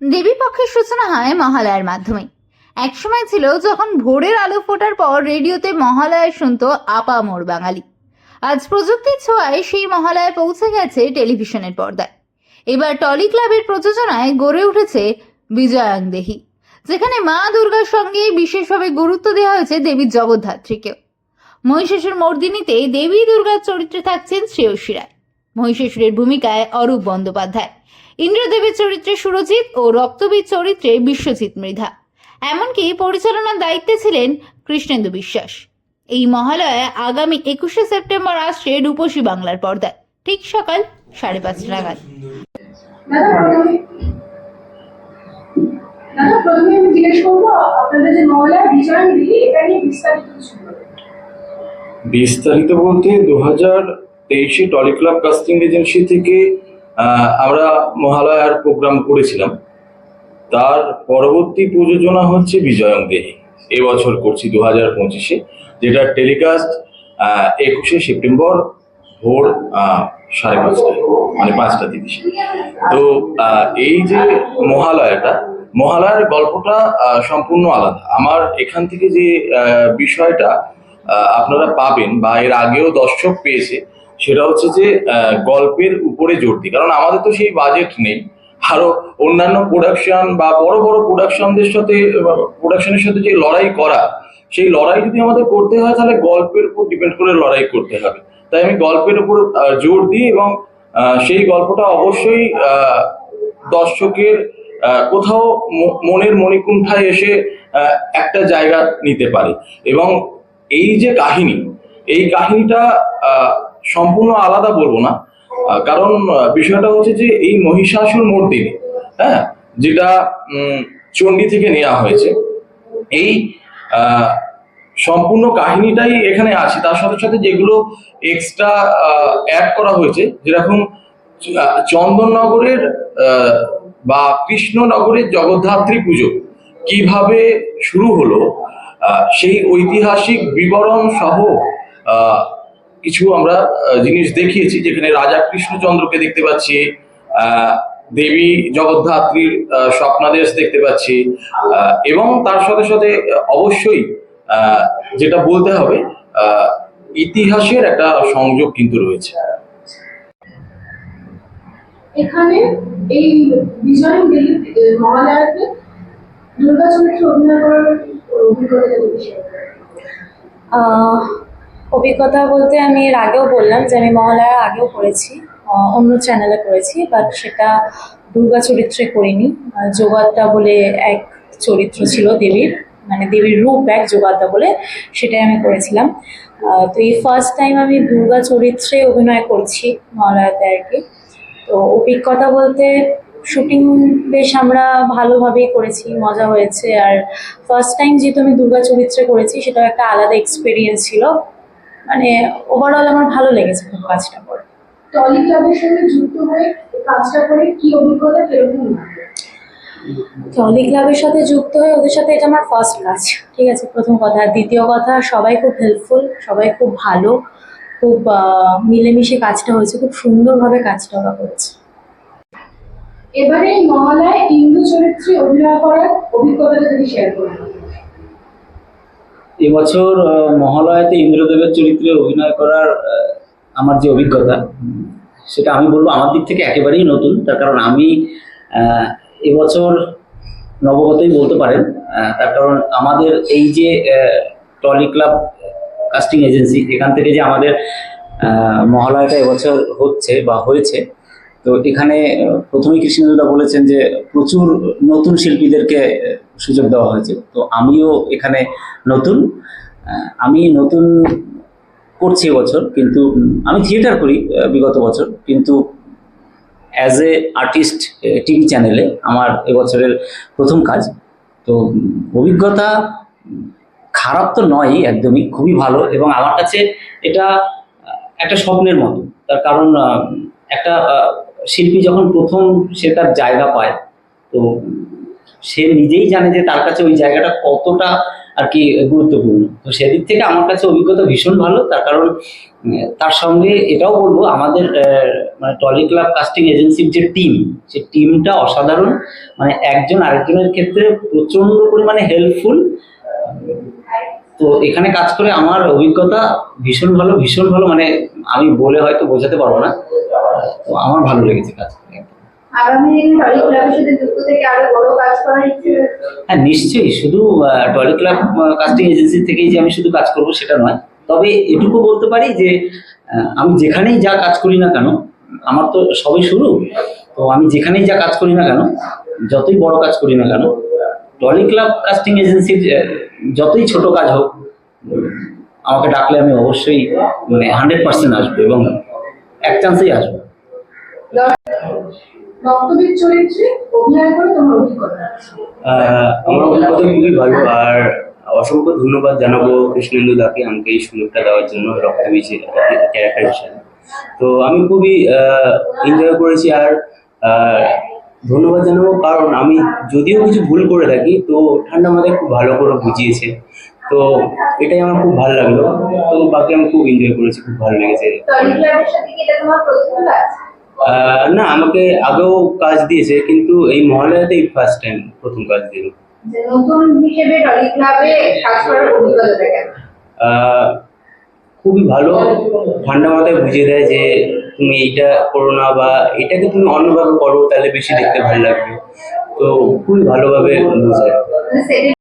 দেবী পক্ষের সূচনা হয় মহালয়ার মাধ্যমে। একসময় ছিল যখন ভোরের আলো ফোটার পর রেডিওতে মহালয়া শুনতো আপামোর বাঙালি। আজ প্রযুক্তির ছোঁয়ায় সেই মহালয়া পৌঁছে গেছে টেলিভিশনের পর্দায়। এবার টলি ক্লাবের প্রযোজনায় গড়ে উঠেছে বিজয়াঙ্গদেহী, যেখানে মা দুর্গার সঙ্গে বিশেষভাবে গুরুত্ব দেওয়া হয়েছে দেবী জগদ্ধাত্রীকেও। মহিষাসুর মর্দিনীতে দেবী দুর্গার চরিত্রে থাকছেন শ্রেয়সী রায়। মহিষাসুরের ভূমিকায় অরূপ বন্দ্যোপাধ্যায়। ইন্দ্রদেবের চরিত্রে সুরজিৎ ও রক্তবীর চরিত্রে বিশ্বজিৎ মৃধা। এমনকি পরিচালনার দায়িত্বে ছিলেন কৃষ্ণেন্দু বিশ্বাস। এই মহালয়া আগামী একুশে সেপ্টেম্বর আসছে রূপসী বাংলার পর্দায়। ঠিক সকাল সাড়ে পাঁচটা নাগাদ। দাদা প্রথমে আমি জিজ্ঞেস করব আপনাদের যে মহলা বিজয় দিলি এটা নিয়ে বিস্তারিত বিস্তারিত বলতে দু হাজার তেইশে টলি ক্লাব কাস্টিং এজেন্সি থেকে আমরা মহালয়ার প্রোগ্রাম করেছিলাম। তার পরবর্তী প্রযোজনা হচ্ছে বিজয়ং দেহি। এবছর করছি দু হাজার পঁচিশে, যেটা টেলিকাস্ট একুশে সেপ্টেম্বর ভোর সাড়ে পাঁচটায় মানে পাঁচটা তিরিশে। তো এই যে মহালয়াটা, মহালয়ার গল্পটা সম্পূর্ণ আলাদা। আমার এখান থেকে যে বিষয়টা আপনারা পাবেন বা এর আগেও দর্শক পেয়েছে সেটা হচ্ছে যে গল্পের উপরে জোর দিই। কারণ আমাদের তো সেই বাজেট নেই। আরও অন্যান্য প্রোডাকশন বা বড় বড় প্রোডাকশনদের সাথে প্রোডাকশনের সাথে যে লড়াই করা, সেই লড়াই যদি আমাদের করতে হয়, তাহলে গল্পের উপর ডিপেন্ড করে লড়াই করতে হবে। তাই আমি গল্পের উপর জোর দিই এবং সেই গল্পটা অবশ্যই দর্শকের কোথাও মনের মণিকুণ্ঠায় এসে একটা জায়গা নিতে পারে। এবং এই যে কাহিনী, এই কাহিনীটা সম্পূর্ণ আলাদা বলব না। কারণ বিষয়টা হচ্ছে যে এই মহিষাসুর মর্দিনী হ্যাঁ যেটা চণ্ডী থেকে নেওয়া হয়েছে, এই সম্পূর্ণ কাহিনীটাই এখানে আছে। তার সাথে সাথে যেগুলো এক্সট্রা অ্যাড করা হয়েছে, যেরকম চন্দননগরের বা কৃষ্ণনগরের জগদ্ধাত্রী পুজো কীভাবে শুরু হলো সেই ঐতিহাসিক বিবরণ সহ কিছু আমরা জিনিস দেখিয়েছি যেখানে রাজা কৃষ্ণচন্দ্রকে দেখতে পাচ্ছি আহ, দেবী জগদ্ধাত্রীর স্বপ্নাদেশ দেখতে পাচ্ছি আহ, এবং তার সাথে সাথে অবশ্যই আহ, যেটা বলতে হবে আহ, ইতিহাসের একটা সংযোগ কিন্তু রয়েছে। এখানে এই বিজয় দিলি মহালয়াতে দুর্গা চরিত্রে অভিনয় করার অভিজ্ঞতা অভিজ্ঞতা বলতে আমি এর আগেও বললাম যে আমি মহালয়া আগেও করেছি অন্য চ্যানেলে করেছি বাট সেটা দুর্গা চরিত্রে করিনি। যোগাদ্দা বলে এক চরিত্র ছিল দেবীর মানে দেবীর রূপ এক যোগাদ্দা বলে সেটাই আমি করেছিলাম। তো এই ফার্স্ট টাইম আমি দুর্গা চরিত্রে অভিনয় করছি মহালয়াতে আর কি। তো অভিজ্ঞতা বলতে শুটিং বেশ আমরা ভালোভাবেই করেছি, মজা হয়েছে। আর ফার্স্ট টাইম যেহেতু আমি দুর্গা চরিত্রে করেছি, সেটাও একটা আলাদা এক্সপিরিয়েন্স ছিল। মানে ওভারঅল আমার ভালো লেগেছে খুব কাজটা করে। টলি ক্লাবের সঙ্গে যুক্ত হয়ে কাজটা করে কি অভিজ্ঞতা কীরকম টলি ক্লাবের সাথে যুক্ত হয়ে ওদের সাথে এটা আমার ফার্স্ট কাজ। ঠিক আছে প্রথম কথা। দ্বিতীয় কথা সবাই খুব হেল্পফুল সবাই খুব ভালো খুব মিলেমিশে কাজটা হয়েছে খুব সুন্দরভাবে কাজটা ওরা করেছে। এবারে এই মহালয়ায় ইন্দু চরিত্রে অভিনয় করার অভিজ্ঞতাটা যদি শেয়ার করেন এবছর মহালয়াতে ইন্দ্রদেবের চরিত্রে অভিনয় করার আমার যে অভিজ্ঞতা, সেটা আমি বলব আমার দিক থেকে একেবারেই নতুন। তার কারণ আমি এবছর নবগতই বলতে পারেন তার কারণ আমাদের এই যে টলি ক্লাব কাস্টিং এজেন্সি, এখান থেকে যে আমাদের মহালয়াটা এবছর হচ্ছে বা হয়েছে তো এখানে প্রথমেই কৃষ্ণদা বলেছেন যে প্রচুর নতুন শিল্পীদেরকে সুযোগ দেওয়া হয়েছে। তো আমিও এখানে নতুন। আমি নতুন করছি এবছর, কিন্তু আমি থিয়েটার করি বিগত বছর। কিন্তু অ্যাজ এ আর্টিস্ট টিভি চ্যানেলে আমার এবছরের প্রথম কাজ। তো অভিজ্ঞতা, খারাপ তো নয়ই একদমই, খুবই ভালো। এবং আমার কাছে এটা একটা স্বপ্নের মতো। তার কারণ একটা শিল্পী যখন প্রথম সে তার জায়গা পায়, তো সে নিজেই জানে যে তার কাছে ওই জায়গাটা কতটা আর কি গুরুত্বপূর্ণ। তো সেদিক থেকে আমার কাছে অভিজ্ঞতা ভীষণ ভালো, তার কারণ তার সঙ্গে এটাও বলব, আমাদের মানে টলি ক্লাব কাস্টিং এজেন্সির যে টিম, সে টিমটা অসাধারণ। মানে একজন আরেকজনের ক্ষেত্রে প্রচণ্ড পরিমাণে হেল্পফুল তো এখানে কাজ করে আমার অভিজ্ঞতা ভীষণ ভালো ভীষণ ভালো মানে আমি বলে হয়তো বোঝাতে পারব না। তো আমার ভালো লেগেছে কাজ করে? হ্যাঁ নিশ্চয়ই। শুধু টয়লেট ক্লাব কাস্টিং এজেন্সি থেকেই যে আমি শুধু কাজ করব সেটা নয়। তবে এটুকু বলতে পারি যে আমি যেখানেই যা কাজ করি না কেন আমার তো সবই শুরু। তো আমি যেখানেই যা কাজ করি না কেন যতই বড় কাজ করি না কেন টলি ক্লাব কাস্টিং এজেন্সির যতই ছোট কাজ হোক আমাকে ডাকলে আমি অবশ্যই মানে হান্ড্রেড পার্সেন্ট আসব এবং এক চান্সেই আসব। আমার অভিজ্ঞতা খুবই ভালো আর অসংখ্য ধন্যবাদ জানাব কৃষ্ণেন্দু দাকে আমাকে এই সুযোগটা দেওয়ার জন্য রক্তবীজ ক্যারেক্টার হিসেবে। তো আমি খুবই এনজয় করেছি আর ধন্যবাদ জানাব কারণ আমি যদিও কিছু ভুল করে থাকি তো ঠান্ডা মাথায় খুব ভালো করে বুঝিয়েছে তো এটাই আমার খুব ভালো লাগল। তো বাকি আমি খুব এনজয় করেছি খুব ভালো লেগেছে। না আমাকে আগেও কাজ দিয়েছে কিন্তু এই মহালয়াতেই ফার্স্ট টাইম প্রথম কাজ দিল। খুবই ভালো। ঠান্ডা মাথায় বুঝিয়ে দেয় যে তুমি এইটা করো না বা এটাকে তুমি অন্যভাবে করো, তাহলে বেশি দেখতে ভালো লাগবে। তো খুবই ভালোভাবে বোঝায়।